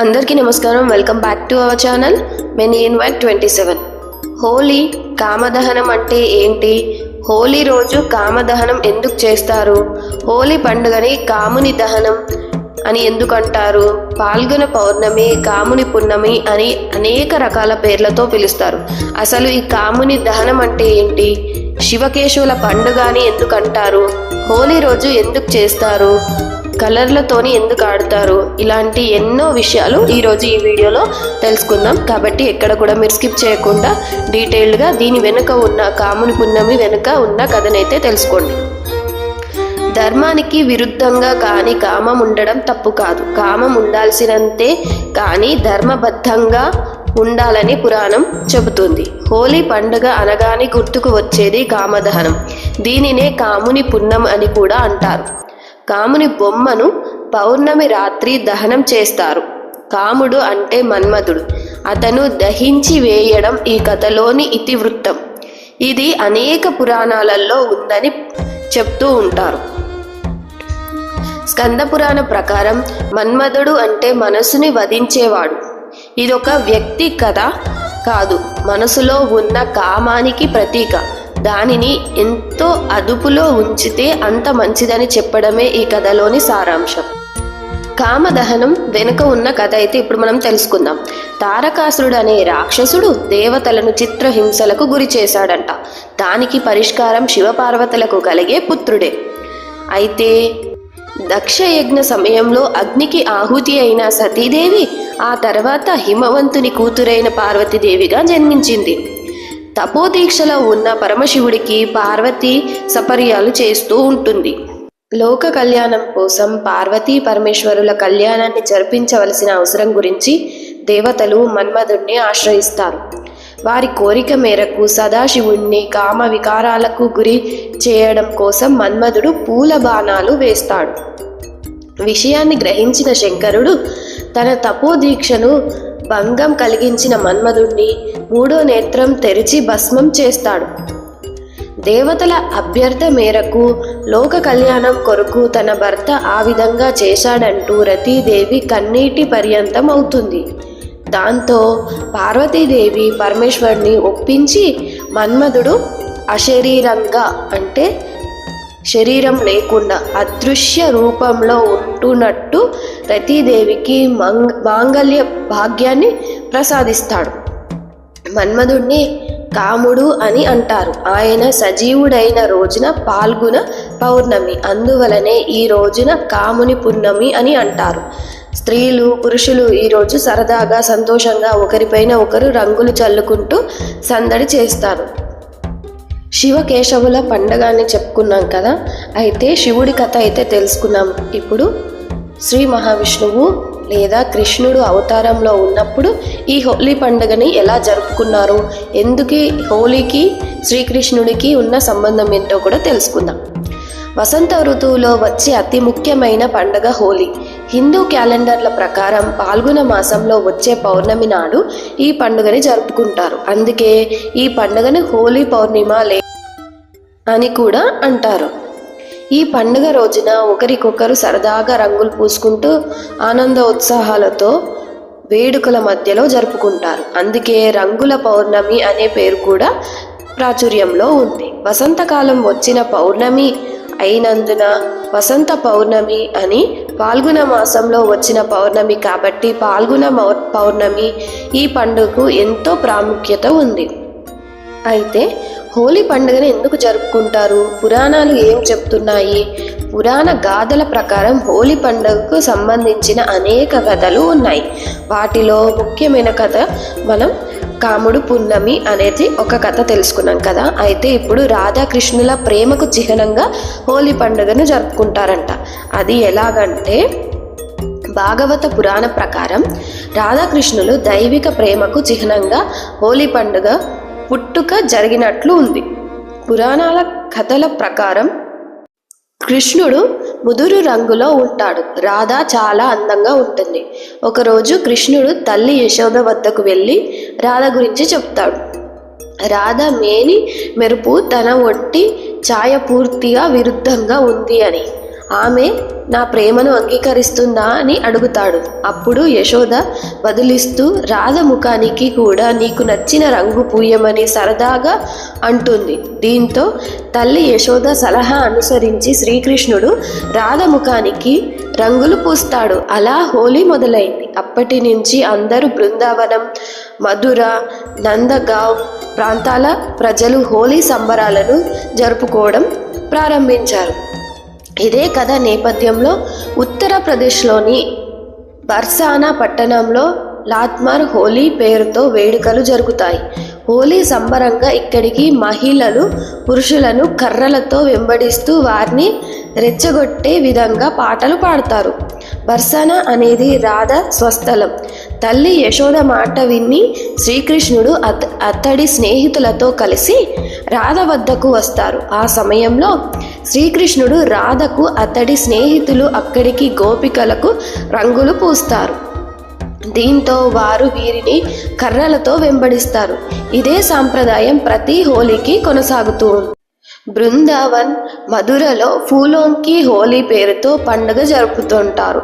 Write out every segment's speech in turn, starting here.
అందరికీ నమస్కారం. Welcome back to our channel many in one twenty seven Holi కామదహనం అంటే ఏంటి? హోలీ రోజు కామదహనం ఎందుకు చేస్తారు? హోలీ పండుగని కాముని దహనం అని ఎందుకు అంటారు పాల్గొన పౌర్ణమి కాముని పున్నమి అని అనేక రకాల పేర్లతో పిలుస్తారు. అసలు ఈ కాముని దహనం అంటే ఏంటి? శివకేశవుల పండుగ అని ఎందుకంటారు? హోలీ రోజు ఎందుకు చేస్తారు? కలర్లతోని ఎందుకు ఆడతారు? ఇలాంటి ఎన్నో విషయాలు ఈరోజు ఈ వీడియోలో తెలుసుకుందాం. కాబట్టి ఎక్కడ కూడా మీరు స్కిప్ చేయకుండా డీటెయిల్డ్గా దీని వెనుక ఉన్న కాముని పున్నమి వెనుక ఉన్న కథనైతే తెలుసుకోండి. ధర్మానికి విరుద్ధంగా కాని కామం ఉండడం తప్పు కాదు. కామం ఉండాల్సినంతే కానీ ధర్మబద్ధంగా ఉండాలని పురాణం చెబుతుంది. హోలీ పండుగ అనగానే గుర్తుకు వచ్చేది కామదహనం. దీనినే కాముని పున్నం అని కూడా అంటారు. కాముని బొమ్మను పౌర్ణమి రాత్రి దహనం చేస్తారు. కాముడు అంటే మన్మధుడు. అతను దహించి వేయడం ఈ కథలోని ఇతివృత్తం. ఇది అనేక పురాణాలలో ఉందని చెప్తూ ఉంటారు. స్కంద పురాణ ప్రకారం మన్మధుడు అంటే మనసుని వధించేవాడు. ఇదొక వ్యక్తి కథ కాదు. మనసులో ఉన్న కామానికి ప్రతీక. దానిని ఎంతో అదుపులో ఉంచితే అంత మంచిదని చెప్పడమే ఈ కథలోని సారాంశం. కామదహనం వెనుక ఉన్న కథ అయితే ఇప్పుడు మనం తెలుసుకుందాం. తారకాసురుడు అనే రాక్షసుడు దేవతలను చిత్రహింసలకు గురి చేశాడంట. దానికి పరిష్కారం శివపార్వతులకు కలిగే పుత్రుడే. అయితే దక్షయజ్ఞ సమయంలో అగ్నికి ఆహుతి అయిన సతీదేవి ఆ తర్వాత హిమవంతుని కూతురైన పార్వతీదేవిగా జన్మించింది. తపోదీక్షలో ఉన్న పరమశివుడికి పార్వతి సపర్యాలు చేస్తూ ఉంటుంది. లోక కళ్యాణం కోసం పార్వతీ పరమేశ్వరుల కళ్యాణాన్ని జరిపించవలసిన అవసరం గురించి దేవతలు మన్మధుణ్ణి ఆశ్రయిస్తారు. వారి కోరిక మేరకు సదాశివుణ్ణి కామ వికారాలకు గురి చేయడం కోసం మన్మధుడు పూల బాణాలు వేస్తాడు. విషయాన్ని గ్రహించిన శంకరుడు తన తపోదీక్షను భంగం కలిగించిన మన్మధుణ్ణి మూడో నేత్రం తెరిచి భస్మం చేస్తాడు. దేవతల అభ్యర్థ మేరకు లోక కళ్యాణం కొరకు తన భర్త ఆ విధంగా చేశాడంటూ రతీదేవి కన్నీటి పర్యంతం అవుతుంది. దాంతో పార్వతీదేవి పరమేశ్వరుని ఒప్పించి మన్మధుడు అశరీరంగా అంటే శరీరం లేకుండా అదృశ్య రూపంలో ఉంటున్నట్టు రతీదేవికి మంగ మాంగళ్య భాగ్యాన్ని ప్రసాదిస్తాడు. మన్మధుణ్ణి కాముడు అని అంటారు. ఆయన సజీవుడైన రోజున పాల్గొన పౌర్ణమి అందువలనే ఈ రోజున కాముని పున్నమి అని అంటారు. స్త్రీలు పురుషులు ఈరోజు సరదాగా సంతోషంగా ఒకరిపైన ఒకరు రంగులు చల్లుకుంటూ సందడి చేస్తారు. శివకేశవుల పండగ అని చెప్పుకున్నాం కదా అయితే శివుడి కథ అయితే తెలుసుకున్నాం. ఇప్పుడు శ్రీ మహావిష్ణువు లేదా కృష్ణుడు అవతారంలో ఉన్నప్పుడు ఈ హోలీ పండుగని ఎలా జరుపుకున్నారు? ఎందుకు హోలీకి శ్రీకృష్ణుడికి ఉన్న సంబంధం ఏంటో కూడా తెలుసుకుందాం. వసంత ఋతువులో వచ్చే అతి ముఖ్యమైన పండుగ హోలీ. హిందూ క్యాలెండర్ల ప్రకారం పాల్గొన మాసంలో వచ్చే పౌర్ణమి నాడు ఈ పండుగని జరుపుకుంటారు. అందుకే ఈ పండుగని హోలీ పౌర్ణిమ లే అని కూడా అంటారు. ఈ పండుగ రోజున ఒకరికొకరు సరదాగా రంగులు పూసుకుంటూ ఆనంద ఉత్సాహాలతో వేడుకల మధ్యలో జరుపుకుంటారు. అందుకే రంగుల పౌర్ణమి అనే పేరు కూడా ప్రాచుర్యంలో ఉంది. వసంతకాలం వచ్చిన పౌర్ణమి అయినందున వసంత పౌర్ణమి అని పాల్గొన మాసంలో వచ్చిన పౌర్ణమి కాబట్టి పాల్గొన మౌ- పౌర్ణమి ఈ పండుగకు ఎంతో ప్రాముఖ్యత ఉంది. అయితే హోలీ పండుగను ఎందుకు జరుపుకుంటారు? పురాణాలు ఏం చెప్తున్నాయి? పురాణ గాథల ప్రకారం హోలీ పండుగకు సంబంధించిన అనేక కథలు ఉన్నాయి. వాటిలో ముఖ్యమైన కథ మనం కాముడు పున్నమి అనేది ఒక కథ తెలుసుకున్నాం కదా. అయితే ఇప్పుడు రాధాకృష్ణుల ప్రేమకు చిహ్నంగా హోలీ పండుగను జరుపుకుంటారంట. అది ఎలాగంటే భాగవత పురాణ ప్రకారం రాధాకృష్ణులు దైవిక ప్రేమకు చిహ్నంగా హోలీ పండుగ పుట్టుక జరిగినట్లు ఉంది. పురాణాల కథల ప్రకారం కృష్ణుడు ముదురు రంగులో ఉంటాడు. రాధ చాలా అందంగా ఉంటుంది. ఒకరోజు కృష్ణుడు తల్లి యశోద వద్దకు వెళ్ళి రాధ గురించి చెప్తాడు. రాధ మేని మెరుపు తన ఒంటి ఛాయ పూర్తిగా విరుద్ధంగా ఉంది అని. ఆమె నా ప్రేమను అంగీకరిస్తుందా? అని అడుగుతాడు. అప్పుడు యశోద వదిలిస్తూ రాధ ముఖానికి కూడా నీకు నచ్చిన రంగు పూయమని సరదాగా అంటుంది. దీంతో తల్లి యశోద సలహా అనుసరించి శ్రీకృష్ణుడు రాధ ముఖానికి రంగులు పూస్తాడు. అలా హోలీ మొదలైంది. అప్పటి నుంచి అందరూ బృందావనం మధుర నందగావ్ ప్రాంతాల ప్రజలు హోలీ సంబరాలను జరుపుకోవడం ప్రారంభించారు. ఇదే కథ నేపథ్యంలో ఉత్తరప్రదేశ్లోని బర్సానా పట్టణంలో లాత్మార్ హోలీ పేరుతో వేడుకలు జరుగుతాయి. హోలీ సంబరంగా ఇక్కడికి మహిళలు పురుషులను కర్రలతో వెంబడిస్తూ వారిని రెచ్చగొట్టే విధంగా పాటలు పాడతారు. బర్సన అనేది రాధ స్వస్థలం. తల్లి యశోద మాట విని శ్రీకృష్ణుడు అత అతడి స్నేహితులతో కలిసి రాధ వద్దకు వస్తారు. ఆ సమయంలో శ్రీకృష్ణుడు రాధకు అతడి స్నేహితులు అక్కడికి గోపికలకు రంగులు పూస్తారు. దీంతో వారు వీరిని కర్రలతో వెంబడిస్తారు. ఇదే సాంప్రదాయం ప్రతి హోలీకి కొనసాగుతూ ఉంది. బృందావన్ మధురలో ఫూలోంకి హోలీ పేరుతో పండుగ జరుపుతుంటారు.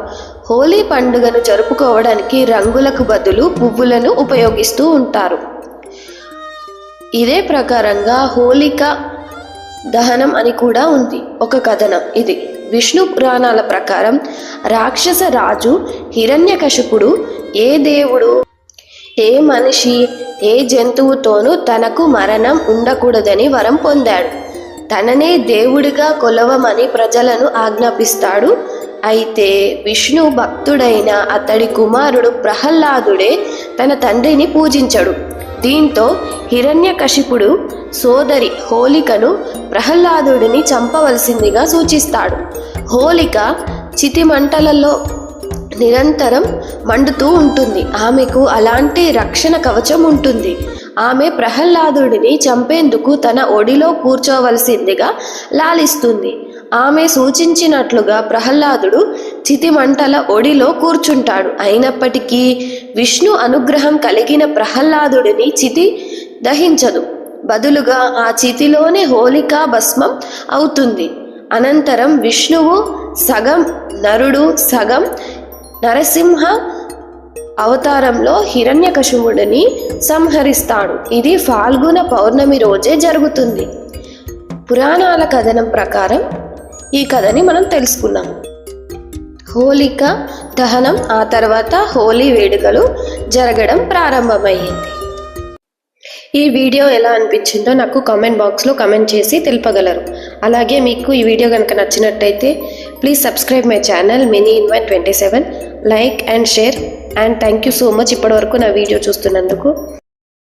హోలీ పండుగను జరుపుకోవడానికి రంగులకు బదులు పువ్వులను ఉపయోగిస్తూ ఉంటారు. ఇదే ప్రకారంగా హోలిక దహనం అని కూడా ఉంది. ఒక కథనం ఇది. విష్ణు పురాణాల ప్రకారం రాక్షస రాజు హిరణ్యకశిపుడు ఏ దేవుడు? ఏ మనిషి? ఏ జంతువుతోనూ తనకు మరణం ఉండకూడదని వరం పొందాడు. తననే దేవుడిగా కొలవమని ప్రజలను ఆజ్ఞాపిస్తాడు. అయితే విష్ణు భక్తుడైన అతడి కుమారుడు ప్రహ్లాదుడే తన తండ్రిని పూజించడు. దీంతో హిరణ్యకశిపుడు సోదరి హోలికను ప్రహ్లాదుడిని చంపవలసిందిగా సూచిస్తాడు. హోలిక చితిమంటలలో నిరంతరం మండుతూ ఉంటుంది. ఆమెకు అలాంటి రక్షణ కవచం ఉంటుంది. ఆమె ప్రహ్లాదుడిని చంపేందుకు తన ఒడిలో కూర్చోవలసిందిగా లాలిస్తుంది. ఆమె సూచించినట్లుగా ప్రహ్లాదుడు చితిమంటల ఒడిలో కూర్చుంటాడు. అయినప్పటికీ విష్ణు అనుగ్రహం కలిగిన ప్రహ్లాదుడిని చితి దహించదు. బదులుగా ఆ చితిలోని హోలికా భస్మం అవుతుంది. అనంతరం విష్ణువు సగం నరుడు సగం నరసింహ అవతారంలో హిరణ్యకశువుడిని సంహరిస్తాడు. ఇది ఫాల్గుణ పౌర్ణమి రోజే జరుగుతుంది. పురాణాల కథనం ప్రకారం ఈ కథని మనం తెలుసుకున్నాం. హోలిక దహనం ఆ తర్వాత హోలీ వేడుకలు జరగడం ప్రారంభమయ్యింది. ఈ వీడియో ఎలా అనిపించిందో నాకు కామెంట్ బాక్స్లో కామెంట్ చేసి తెలుపగలరు. అలాగే మీకు ఈ వీడియో కనుక నచ్చినట్టయితే please subscribe my channel mini invite twenty seven like and share and thank you so much ఇప్పటివరకు నా వీడియో చూస్తున్నందుకు